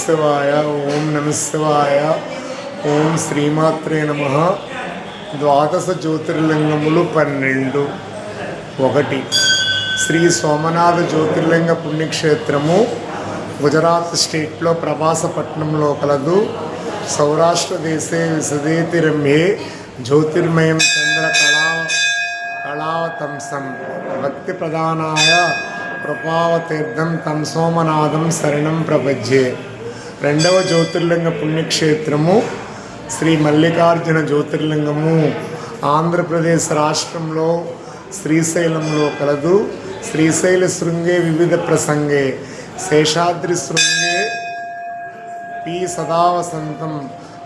శివాయ ఓం నమశివాయ ఓం శ్రీమాత్రే నమ. ద్వాదశ జ్యోతిర్లింగములు పన్నెండు. ఒకటి. శ్రీ సోమనాథ జ్యోతిర్లింగ పుణ్యక్షేత్రము గుజరాత్ స్టేట్లో ప్రభాసపట్నంలో కలదు. సౌరాష్ట్ర దేశే విశదేతి రమ్యే జ్యోతిర్మయం చంద్ర కళా కళావతంసం భక్తి ప్రధానాయ కృపావతీర్థం తం సోమనాథం శరణం ప్రభజ్యే రెండవ జ్యోతిర్లింగ పుణ్యక్షేత్రము శ్రీ మల్లికార్జున జ్యోతిర్లింగము ఆంధ్రప్రదేశ్ రాష్ట్రంలో శ్రీశైలంలో కలదు. శ్రీశైల శృంగే వివిధ ప్రసంగే శేషాద్రి శృంగే పి సదావసంతం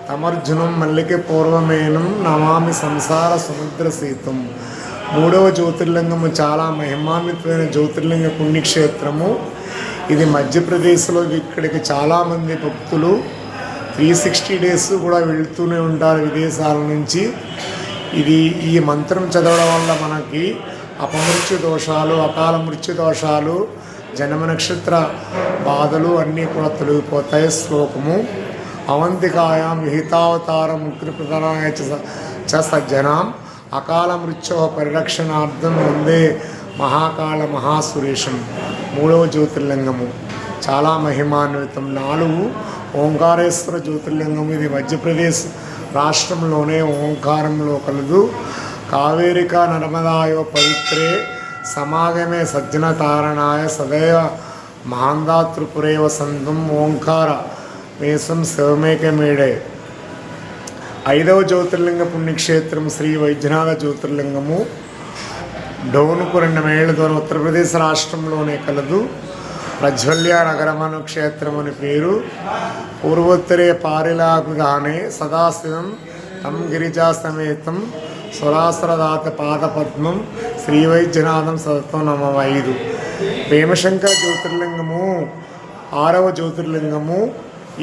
తమర్జునం మల్లిక పూర్వమేనం నమామి సంసార సముద్ర సీతం. మూడవ జ్యోతిర్లింగము చాలా మహిమాన్వితమైన జ్యోతిర్లింగ పుణ్యక్షేత్రము. ఇది మధ్యప్రదేశ్లో ఇక్కడికి చాలామంది భక్తులు త్రీ సిక్స్టీ డేస్ కూడా వెళ్తూనే ఉంటారు విదేశాల నుంచి. ఇది ఈ మంత్రం చదవడం వల్ల మనకి అపమృత్యు దోషాలు అకాల మృత్యు దోషాలు జన్మ నక్షత్ర బాధలు అన్నీ కూడా తొలగిపోతాయి శ్లోకము. అవంతికాయాం విహితావతార ముక్తి ప్రధానాయ చ- చ అకాల మృత్యో పరిరక్షణార్థం వందే మహాకాళ మహాసురేషం మూడవ జ్యోతిర్లింగము చాలా మహిమాన్వితం. నాలుగు ఓంకారేశ్వర జ్యోతిర్లింగం ఇది మధ్యప్రదేశ్ రాష్ట్రంలోనే ఓంకారంలో కలదు. కావేరిక నర్మదాయో పవిత్రే సమాగమే సజ్జన తారణాయ సదైవ మహాందా త్రిపురేవ సంతం ఓంకార మేసం శివమేకమేడే ఐదవ జ్యోతిర్లింగ పుణ్యక్షేత్రం శ్రీ వైద్యనాథ జ్యోతిర్లింగము. డౌనుకు రెండు మైళ్ళ దూరం ఉత్తరప్రదేశ్ రాష్ట్రంలోనే కలదు. ప్రజ్వల్య నగరమను క్షేత్రం అని పేరు. పూర్వోత్తరే పారిలాకుగానే సదాశివం తం గిరిజా సమేతం సురాసురదాత పాదపద్మం శ్రీ వైద్యనాథం సదత్వం నమ ఐదు భీమశంకర జ్యోతిర్లింగము ఆరవ జ్యోతిర్లింగము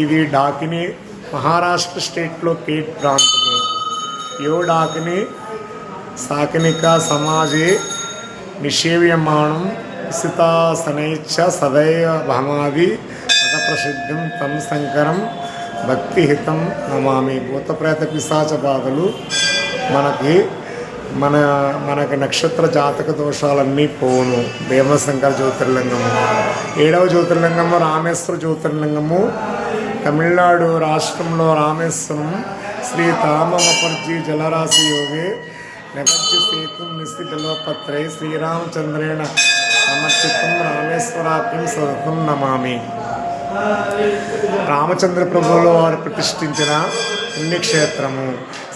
ఇది డాకిని మహారాష్ట్ర స్టేట్లో పేట్ ప్రాంతము. యో డాకిని సాకినిక సమాజే నిషేవ్యమాణం విసితాసనైచ్చ సదైవ భమాది ప్రసిద్ధం తం శంకరం భక్తిహితం నమామి భూతప్రేత పిశాచ బాధలు మనకి మన మనకి నక్షత్ర జాతక దోషాలన్నీ పోను భీమశంకర జ్యోతిర్లింగము। ఏడవ జ్యోతిర్లింగము రామేశ్వర జ్యోతిర్లింగము। తమిళనాడు రాష్ట్రంలో రామేశ్వరం శ్రీ తామమపర్జీ జలరాశి యోగే నెపజ్య సేతు శ్రీరామచంద్రేణ సమర్చితం రామేశ్వరాత్యం సతతం నమామి. రామచంద్ర ప్రభువుల వారు ప్రతిష్ఠించిన పుణ్యక్షేత్రము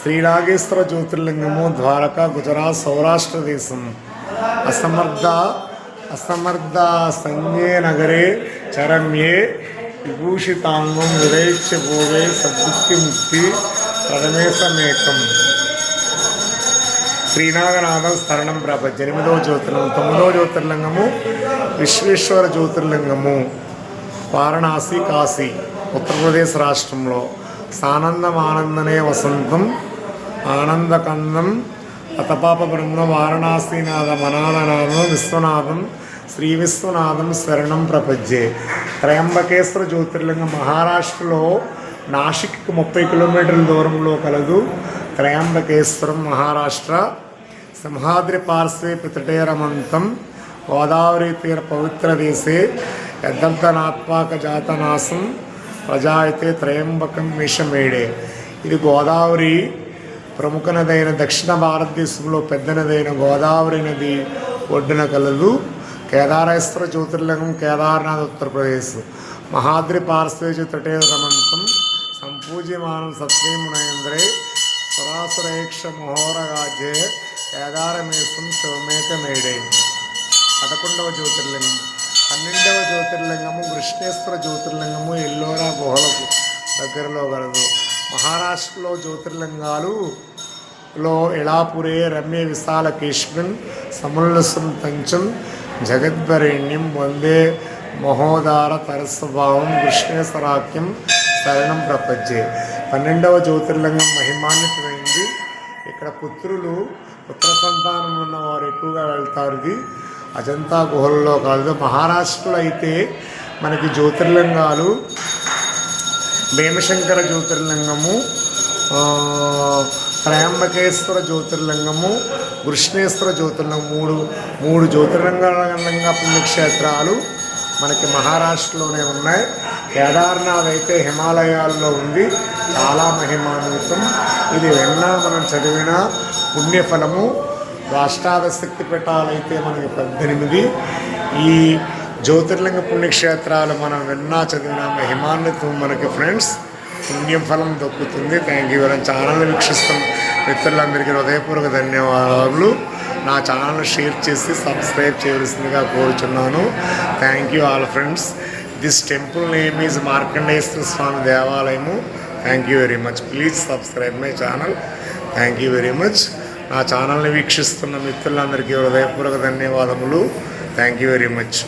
శ్రీరాగేశ్వర జ్యోతిర్లింగము ద్వారకా గుజరాత్ సౌరాష్ట్ర దేశం. అసమర్థ అసమర్థ సంజే నగరే చరమ్యే విభూషితాంగం వివేచ్య భోగే సద్బుద్ధి ముక్తి ప్రథమేశమేకం శ్రీనాగనాథం స్థరణం ప్రపంచ ఎనిమిదవ జ్యోతిర్లింగం తొమ్మిదవ జ్యోతిర్లింగము విశ్వేశ్వర జ్యోతిర్లింగము వారణాసి కాశీ ఉత్తరప్రదేశ్ రాష్ట్రంలో సానందం ఆనందనే వసంతం ఆనందకందం అతపాప బ్రహ్మ వారణాసీనాథ అనాథనాథం విశ్వనాథం శ్రీ విశ్వనాథం శరణం ప్రపంచే త్రయంబకేశ్వర జ్యోతిర్లింగం మహారాష్ట్రలో నాసిక్కి ముప్పై కిలోమీటర్ల దూరంలో కలదు. త్రయంబకేశ్వరం మహారాష్ట్ర. సింహాద్రి పార్శ్వే పితటేరమంతం గోదావరి తీర పవిత్ర దేశే యద్దంతనాత్మాక జాతనాశం ప్రజాయితే త్రయంబకం విషమేడే. ఇది గోదావరి ప్రముఖ నదైన దక్షిణ భారతదేశంలో పెద్ద నదైన గోదావరి నది ఒడ్డున కలదు. కేదారేశ్వర జ్యోతిర్లింగం కేదార్నాథ్ ఉత్తరప్రదేశ్. మహాద్రి పార్శ్వే తటేరమంతం సంపూజ్యమానం సత్యమునయంద్రే సురాసురేక్ష మహోరగాజే కేదారమేశం శివమేకమేడే పదకొండవ జ్యోతిర్లింగం పన్నెండవ జ్యోతిర్లింగము కృష్ణేశ్వర జ్యోతిర్లింగము ఎల్లోరా గుహలకు దగ్గరలో గలదు. మహారాష్ట్రలో జ్యోతిర్లింగాలు లో ఇళాపురే రమ్య విశాలకేశ్వన్ సముల్లసం తంచం జగద్వరేణ్యం వందే మహోదార తరస్వభావం కృష్ణేశ్వరాఖ్యం శరణం ప్రపంచే పన్నెండవ జ్యోతిర్లింగం మహిమాన్వితమైంది. ఇక్కడ పుత్రులు పుత్ర సంతానం ఉన్నవారు ఎక్కువగా వెళ్తారు ఇది. అజంతా గుహల్లో కాదు. మహారాష్ట్రలో అయితే మనకి జ్యోతిర్లింగాలు భీమశంకర జ్యోతిర్లింగము త్రయంబకేశ్వర జ్యోతిర్లింగము కృష్ణేశ్వర జ్యోతిర్లింగం మూడు మూడు జ్యోతిర్లింగ పుణ్యక్షేత్రాలు మనకి మహారాష్ట్రలోనే ఉన్నాయి. కేదార్నాథ్ అయితే హిమాలయాల్లో ఉంది. చాలా మహిమాన్వితం. ఇది విన్నా మనం చదివిన పుణ్యఫలము. రాష్ట్రాద శక్తి పీఠాలైతే మనకి పద్దెనిమిది. ఈ జ్యోతిర్లింగ పుణ్యక్షేత్రాలు మనం విన్నా చదివిన మహిమాన్వితం మనకి ఫ్రెండ్స్. పుణ్యం ఫలం దొక్కుతుంది. థ్యాంక్ యూ వెరీ ఛానల్ వీక్షిస్తున్న. మిత్రులందరికీ హృదయపూర్వక ధన్యవాదాలు. నా ఛానల్ షేర్ చేసి సబ్స్క్రైబ్ చేయవలసిందిగా కోరుచున్నాను. Thank you all friends this temple name is Markandeshwara Swamy దేవాలయము thank you very much please subscribe my channel thank you very much నా ఛానల్ని వీక్షిస్తున్న మిత్రులందరికీ హృదయపూర్వక ధన్యవాదములు. Thank you very much